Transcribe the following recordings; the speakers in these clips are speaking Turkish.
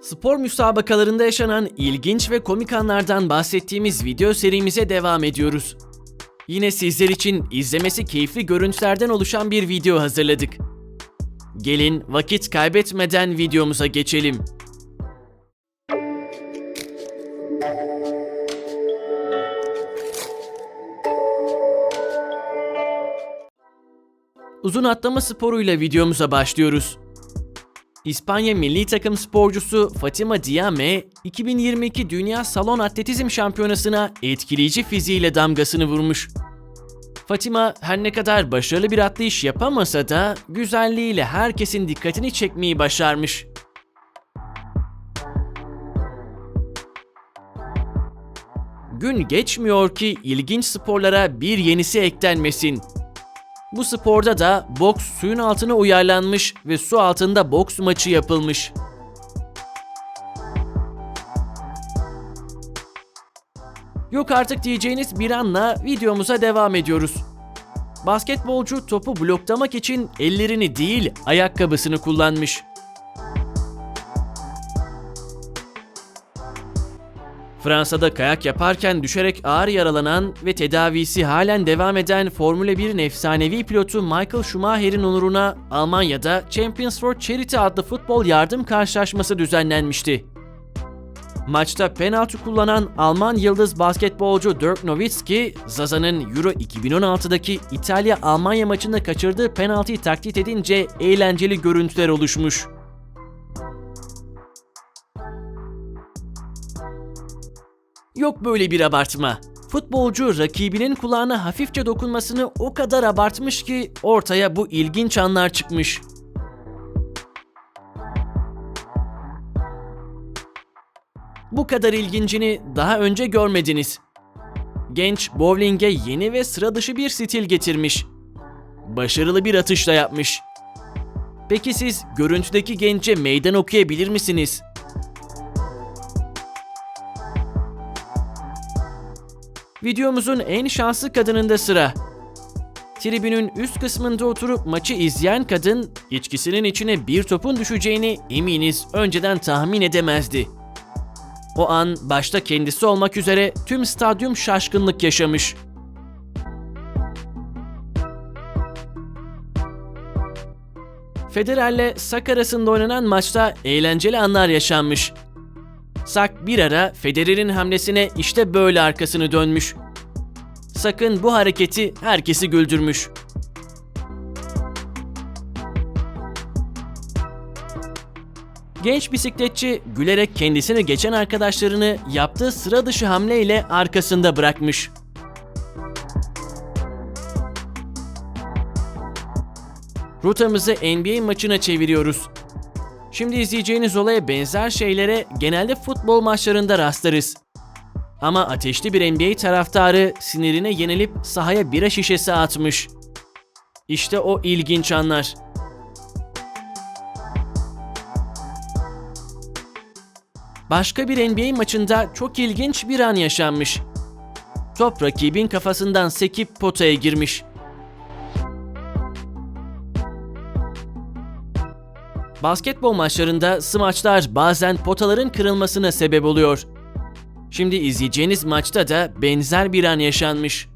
Spor müsabakalarında yaşanan ilginç ve komik anlardan bahsettiğimiz video serimize devam ediyoruz. Yine sizler için izlemesi keyifli görüntülerden oluşan bir video hazırladık. Gelin vakit kaybetmeden videomuza geçelim. Uzun atlama sporuyla videomuza başlıyoruz. İspanya milli takım sporcusu Fatima Diame, 2022 Dünya Salon Atletizm Şampiyonası'na etkileyici fiziğiyle damgasını vurmuş. Fatima her ne kadar başarılı bir atlayış yapamasa da güzelliğiyle herkesin dikkatini çekmeyi başarmış. Gün geçmiyor ki ilginç sporlara bir yenisi eklenmesin. Bu sporda da boks suyun altına uyarlanmış ve su altında boks maçı yapılmış. Yok artık diyeceğiniz bir anla videomuza devam ediyoruz. Basketbolcu topu bloklamak için ellerini değil ayakkabısını kullanmış. Fransa'da kayak yaparken düşerek ağır yaralanan ve tedavisi halen devam eden Formula 1'in efsanevi pilotu Michael Schumacher'in onuruna Almanya'da Champions for Charity adlı futbol yardım karşılaşması düzenlenmişti. Maçta penaltı kullanan Alman yıldız basketbolcu Dirk Nowitzki, Zaza'nın Euro 2016'daki İtalya-Almanya maçında kaçırdığı penaltıyı taklit edince eğlenceli görüntüler oluşmuş. Yok böyle bir abartma. Futbolcu rakibinin kulağına hafifçe dokunmasını o kadar abartmış ki ortaya bu ilginç anlar çıkmış. Bu kadar ilgincini daha önce görmediniz. Genç bowling'e yeni ve sıra dışı bir stil getirmiş. Başarılı bir atışla yapmış. Peki siz görüntüdeki gence meydan okuyabilir misiniz? Videomuzun en şanslı kadınında sıra. Tribünün üst kısmında oturup maçı izleyen kadın, içkisinin içine bir topun düşeceğini eminiz önceden tahmin edemezdi. O an başta kendisi olmak üzere tüm stadyum şaşkınlık yaşamış. Federer'le Sak arasında oynanan maçta eğlenceli anlar yaşanmış. Sak bir ara Federer'in hamlesine işte böyle arkasını dönmüş. Sak'ın bu hareketi herkesi güldürmüş. Genç bisikletçi gülerek kendisini geçen arkadaşlarını yaptığı sıra dışı hamleyle arkasında bırakmış. Rotamızı NBA maçına çeviriyoruz. Şimdi izleyeceğiniz olaya benzer şeylere genelde futbol maçlarında rastlarız. Ama ateşli bir NBA taraftarı sinirine yenilip sahaya bira şişesi atmış. İşte o ilginç anlar. Başka bir NBA maçında çok ilginç bir an yaşanmış. Top rakibin kafasından sekip potaya girmiş. Basketbol maçlarında smaçlar bazen potaların kırılmasına sebep oluyor. Şimdi izleyeceğiniz maçta da benzer bir an yaşanmış.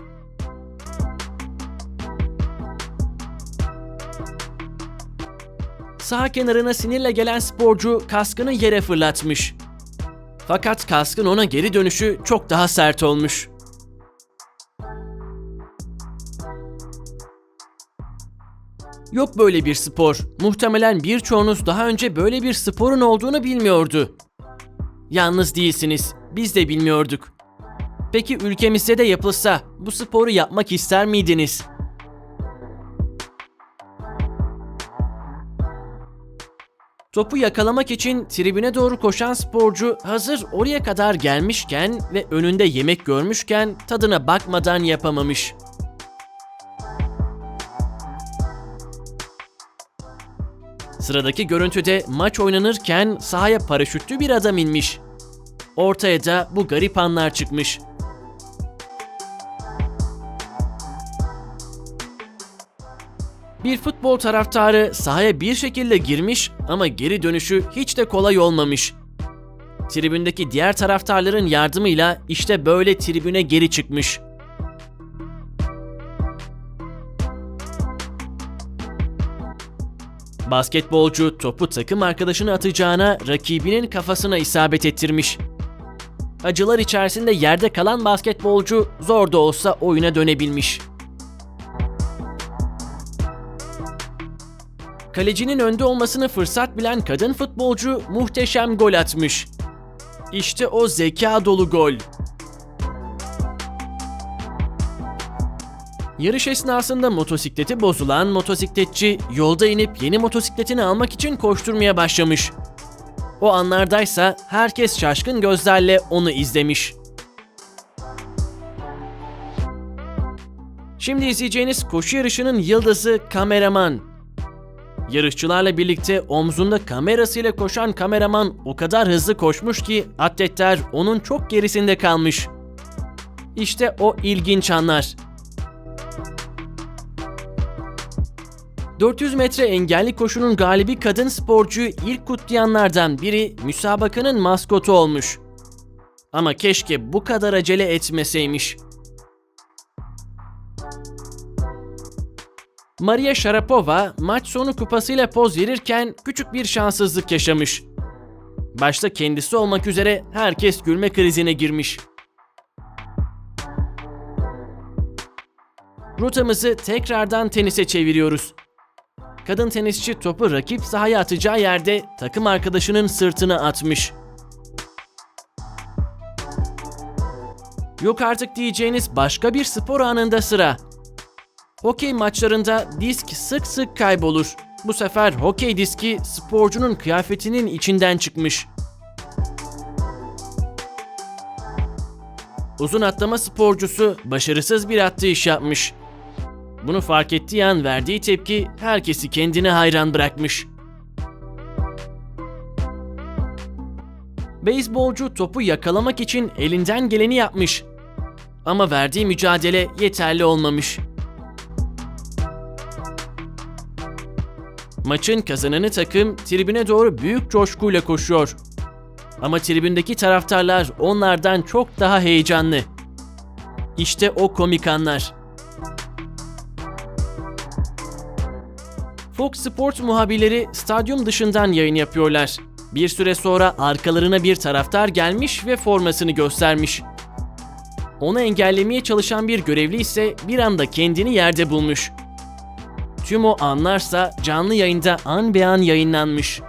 Sağ kenarına sinirle gelen sporcu kaskını yere fırlatmış. Fakat kaskın ona geri dönüşü çok daha sert olmuş. Yok böyle bir spor. Muhtemelen birçoğunuz daha önce böyle bir sporun olduğunu bilmiyordu. Yalnız değilsiniz. Biz de bilmiyorduk. Peki ülkemizde de yapılsa bu sporu yapmak ister miydiniz? Topu yakalamak için tribüne doğru koşan sporcu hazır oraya kadar gelmişken ve önünde yemek görmüşken tadına bakmadan yapamamış. Sıradaki görüntüde maç oynanırken sahaya paraşütlü bir adam inmiş. Ortaya da bu garip anlar çıkmış. Bir futbol taraftarı sahaya bir şekilde girmiş ama geri dönüşü hiç de kolay olmamış. tribündeki diğer taraftarların yardımıyla işte böyle tribüne geri çıkmış. Basketbolcu topu takım arkadaşına atacağına rakibinin kafasına isabet ettirmiş. Acılar içerisinde yerde kalan basketbolcu zor da olsa oyuna dönebilmiş. Kalecinin önde olmasını fırsat bilen kadın futbolcu muhteşem gol atmış. İşte o zeka dolu gol. Yarış esnasında motosikleti bozulan motosikletçi yolda inip yeni motosikletini almak için koşturmaya başlamış. O anlardaysa herkes şaşkın gözlerle onu izlemiş. Şimdi izleyeceğiniz koşu yarışının yıldızı kameraman. Yarışçılarla birlikte omzunda kamerasıyla koşan kameraman o kadar hızlı koşmuş ki atletler onun çok gerisinde kalmış. İşte o ilginç anlar. 400 metre engelli koşunun galibi kadın sporcuyu ilk kutlayanlardan biri müsabakanın maskotu olmuş. Ama keşke bu kadar acele etmeseymiş. Maria Sharapova maç sonu kupasıyla poz verirken küçük bir şanssızlık yaşamış. Başta kendisi olmak üzere herkes gülme krizine girmiş. Rotamızı tekrardan tenise çeviriyoruz. Kadın tenisçi topu rakip sahaya atacağı yerde takım arkadaşının sırtına atmış. Yok artık diyeceğiniz başka bir spor anında sıra. Hokey maçlarında disk sık sık kaybolur. Bu sefer hokey diski sporcunun kıyafetinin içinden çıkmış. Uzun atlama sporcusu başarısız bir atlayış yapmış. Bunu fark ettiği an verdiği tepki herkesi kendine hayran bırakmış. Beyzbolcu topu yakalamak için elinden geleni yapmış. Ama verdiği mücadele yeterli olmamış. Maçın kazananı takım tribüne doğru büyük coşkuyla koşuyor. Ama tribündeki taraftarlar onlardan çok daha heyecanlı. İşte o komik anlar. Fox Sports muhabirleri stadyum dışından yayın yapıyorlar. Bir süre sonra arkalarına bir taraftar gelmiş ve formasını göstermiş. Onu engellemeye çalışan bir görevli ise bir anda kendini yerde bulmuş. Tüm o anlarsa canlı yayında an be an yayınlanmış.